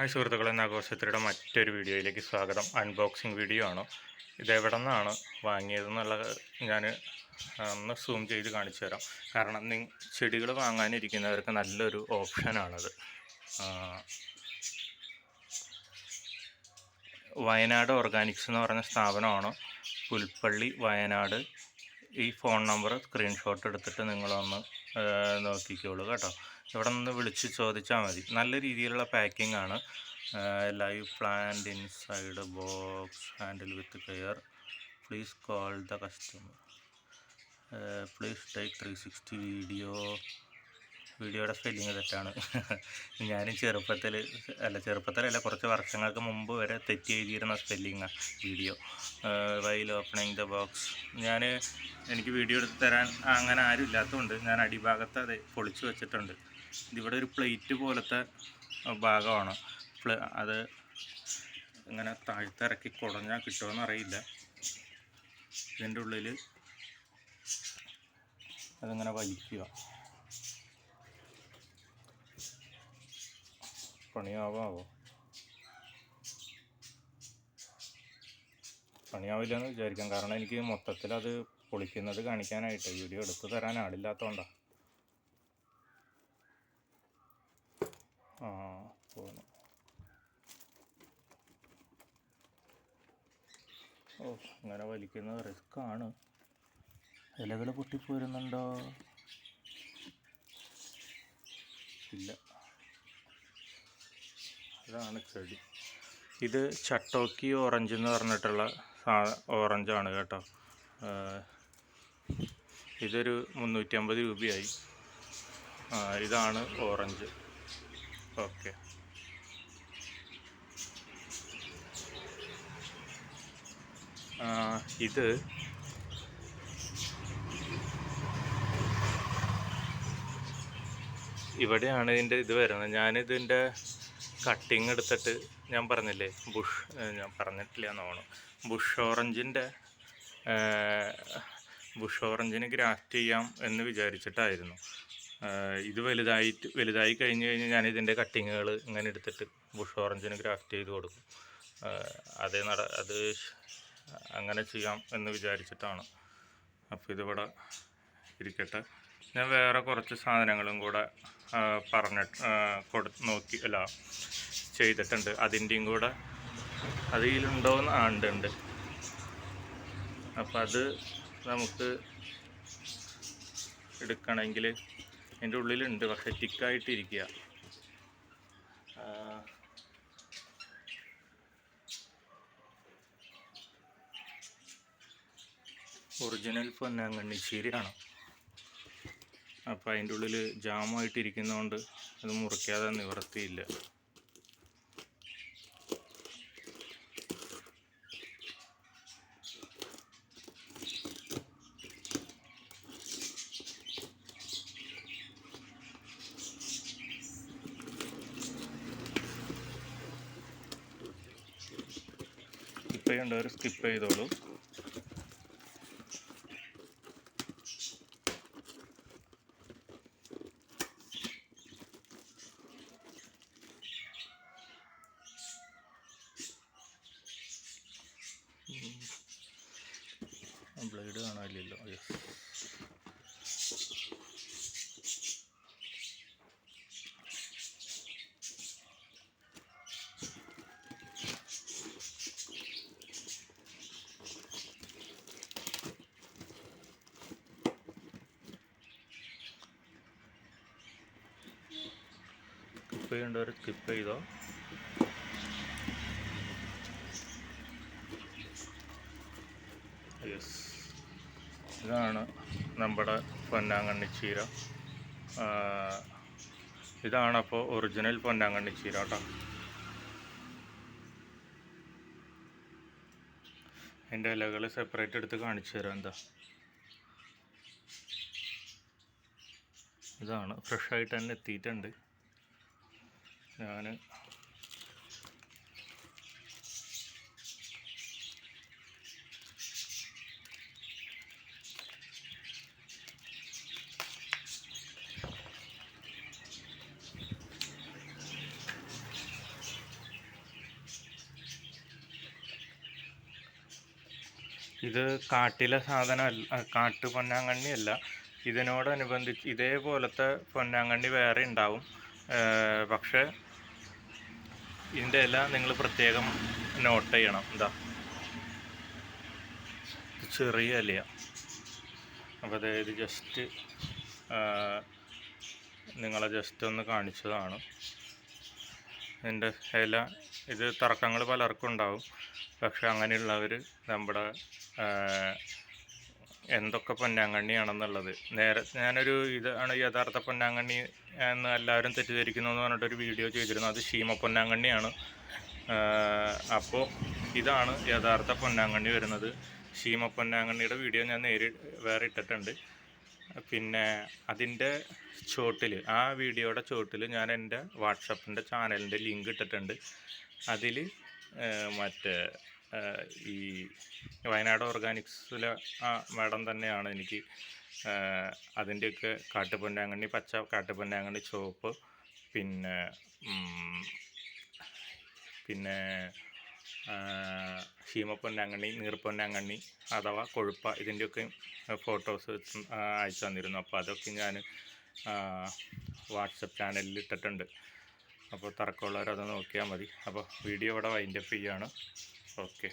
Hi സുഹൃത്തുക്കളെ ആഘോഷത്തിലൂടെ മറ്റൊരു വീഡിയോയിലേക്ക് സ്വാഗതം. അൺബോക്സിങ് വീഡിയോ ആണ്. ഇതെവിടെ നിന്നാണ് വാങ്ങിയതെന്നുള്ള ഞാൻ ഒന്ന് സൂം ചെയ്ത് കാണിച്ചു തരാം. കാരണം നി ചെടികൾ വാങ്ങാനിരിക്കുന്നവർക്ക് നല്ലൊരു ഓപ്ഷനാണത് വയനാട് ഓർഗാനിക്സ് എന്ന് പറഞ്ഞ സ്ഥാപനമാണ് പുൽപ്പള്ളി വയനാട് ഈ ഫോൺ നമ്പർ സ്ക്രീൻഷോട്ട് എടുത്തിട്ട് നിങ്ങളൊന്ന് നോക്കിക്കോളൂ കേട്ടോ. ഇവിടെ നിന്ന് വിളിച്ച് ചോദിച്ചാൽ മതി. നല്ല രീതിയിലുള്ള പാക്കിംഗ് ആണ്. Live plant inside box handle with care please call the customer please take three sixty video വീഡിയോയുടെ സ്പെല്ലിങ് തെറ്റാണ് ഞാനും ചെറുപ്പത്തിൽ അല്ല ചെറുപ്പത്തിലല്ല കുറച്ച് വർഷങ്ങൾക്ക് മുമ്പ് വരെ തെറ്റി എഴുതിയിരുന്ന സ്പെല്ലിങ്ങാണ് video while opening the box ഞാൻ എനിക്ക് വീഡിയോ എടുത്ത് തരാൻ അങ്ങനെ ആരും ഇല്ലാത്തതുകൊണ്ട് ഞാൻ അടിഭാഗത്ത് അത് പൊളിച്ചു വെച്ചിട്ടുണ്ട്. ഇതിവിടെ ഒരു പ്ലേറ്റ് പോലത്തെ ഭാഗമാണ്. അത് ഇങ്ങനെ താഴ്ത്തിറക്കി കുടഞ്ഞാൽ കിട്ടുമെന്ന് അറിയില്ല. ഇതിന്റെ ഉള്ളിൽ അതിങ്ങനെ വലിക്കുക. പണിയാവാവോ? പണിയാവില്ല എന്ന് വിചാരിക്കാം. കാരണം എനിക്ക് മൊത്തത്തിൽ അത് പൊളിക്കുന്നത് കാണിക്കാനായിട്ട് വീഡിയോ എടുത്തു തരാൻ ആളില്ലാത്തതുകൊണ്ടാണ് ആ പോന്നു. ഓ അങ്ങനെ വലിക്കുന്നത് റിസ്ക് ആണ് ഇലകൾ പൊട്ടിപ്പോരുന്നുണ്ടോ? ഇല്ല. ഇതാണ് ചെടി ഇത് ചട്ടോക്കി ഓറഞ്ച് എന്ന് പറഞ്ഞിട്ടുള്ള ഓറഞ്ചാണ് കേട്ടോ. ഇതൊരു മുന്നൂറ്റി അമ്പത് രൂപയായി ഇതാണ് ഓറഞ്ച്. ഓക്കെ. ഇത് ഇവിടെയാണ് ഇതിന്റെ ഇത് വരുന്നത്. ഞാനിതിന്റെ കട്ടിങ് എടുത്തിട്ട് ഞാൻ പറഞ്ഞില്ലേ ബുഷ് ഞാൻ പറഞ്ഞിട്ടില്ല എന്നാണ് ബുഷ് ഓറഞ്ചിന്റെ ബുഷ് ഓറഞ്ചിന് ഗ്രാഫ്റ്റ് ചെയ്യാം എന്ന് വിചാരിച്ചിട്ടായിരുന്നു. ഇത് വലുതായിട്ട് വലുതായി കഴിഞ്ഞ് കഴിഞ്ഞ് ഞാൻ ഇതിന്റെ കട്ടിങ്ങുകൾ ഇങ്ങനെ എടുത്തിട്ട് ബുഷ് ഓറഞ്ചിന് ഗ്രാഫ്റ്റ് ചെയ്ത് കൊടുക്കും. അതേ നട അത് അങ്ങനെ ചെയ്യാം എന്ന് വിചാരിച്ചിട്ടാണ്. അപ്പോൾ ഇതിവിടെ ഇരിക്കട്ടെ. ഞാൻ വേറെ കുറച്ച് സാധനങ്ങളും കൂടെ പറഞ്ഞ കൊടു നോക്കി അല്ല ചെയ്തിട്ടുണ്ട്. അതിന്റെയും കൂടെ അതിലുണ്ടോയെന്ന് ആണ്ടുണ്ട് അപ്പം അത് നമുക്ക് എടുക്കണമെങ്കിൽ എന്റെ ഉള്ളിലുണ്ട് പക്ഷെ ടിക്കായിട്ടിരിക്കുക ഒറിജിനൽ പൊന്നാങ്കണ്ണി ചീരയാണ് അപ്പോൾ അതിന്റെ ഉള്ളിൽ ജാമായിട്ടിരിക്കുന്നതുകൊണ്ട് അത് മുറിക്കാതെ നിവർത്തിയില്ല. സ്കിപ്പ് ചെയ്യേണ്ടവർ സ്കിപ്പ് ചെയ്തോളൂ. ബ്ലേഡ് കാണാനില്ലല്ലോ. അയ്യോ. സ്കിപ്പ് ചെയ്യേണ്ടവർ സ്കിപ്പ് ചെയ്തോ? യെസ്. ഇതാണ് നമ്മുടെ പൊന്നാങ്കണ്ണി ചീര. ഇതാണ് അപ്പോൾ ഒറിജിനൽ പൊന്നാങ്കണ്ണി ചീര കേട്ടോ. അതിന്റെ ഇലകൾ സെപ്പറേറ്റ് എടുത്ത് കാണിച്ചു തരാം. എന്താ? ഇതാണ്. ഫ്രഷായിട്ട് തന്നെ എത്തിയിട്ടുണ്ട്. ഞാൻ ഇത് കാട്ടിലെ സാധനമല്ല കാട്ടു ഇതിനോട് ഇതിനോടനുബന്ധിച്ച് ഇതേപോലത്തെ പൊന്നാങ്കണ്ണി വേറെ ഉണ്ടാവും. പക്ഷേ ഇതിന്റെ ഇല നിങ്ങൾ പ്രത്യേകം നോട്ട് ചെയ്യണം. എന്താ ചെറിയ ഇലയ. അപ്പോൾ അതായത് ജസ്റ്റ് നിങ്ങളെ ജസ്റ്റ് ഒന്ന് കാണിച്ചതാണ്. ഇതിന്റെ ഇല ഇത് തർക്കങ്ങൾ പലർക്കും ഉണ്ടാവും. പക്ഷെ അങ്ങനെയുള്ളവർ നമ്മുടെ എന്തൊക്കെ പൊന്നാങ്കണ്ണിയാണെന്നുള്ളത്. നേരെ ഞാനൊരു ഇതാണ് യഥാർത്ഥ പൊന്നാങ്കണ്ണി എന്ന് എല്ലാവരും തെറ്റിദ്ധരിക്കുന്നു എന്ന് പറഞ്ഞിട്ടൊരു വീഡിയോ ചെയ്തിരുന്നു. അത് ഷീമ പൊന്നാങ്കണ്ണിയാണ്. അപ്പോൾ ഇതാണ് യഥാർത്ഥ പൊന്നാങ്കണ്ണി വരുന്നത്. ഷീമ പൊന്നാങ്കണ്ണിയുടെ വീഡിയോ ഞാൻ നേരി വേറെ ഇട്ടിട്ടുണ്ട്. പിന്നെ അതിന്റെ ചോട്ടിൽ ആ വീഡിയോയുടെ ചോട്ടിൽ ഞാൻ എന്റെ വാട്സപ്പിന്റെ ചാനലിന്റെ ലിങ്ക് ഇട്ടിട്ടുണ്ട്. അതിൽ മറ്റേ ഈ വയനാട് ഓർഗാനിക്സിലെ ആ മാഡം തന്നെയാണ് എനിക്ക് അതിന്റെയൊക്കെ കാട്ടുപൊന്നാങ്കണ്ണി പച്ച കാട്ടുപൊന്നാങ്കണ്ണി ചുവപ്പ് പിന്നെ പിന്നെ ഷീമപ്പൊന്നാങ്കണ്ണി നീർപ്പൊന്നാങ്കണ്ണി അഥവാ കൊഴുപ്പ ഇതിന്റെയൊക്കെ ഫോട്ടോസ് അയച്ചു തന്നിരുന്നു. അപ്പോൾ അതൊക്കെ ഞാൻ വാട്സപ്പ് ചാനലിൽ ഇട്ടിട്ടുണ്ട്. അപ്പോൾ തർക്കമുള്ളവരത് നോക്കിയാൽ മതി. അപ്പോൾ വീഡിയോ ഇവിടെ വൈൻഡപ്പ് ചെയ്യാണ് ഓക്കെ.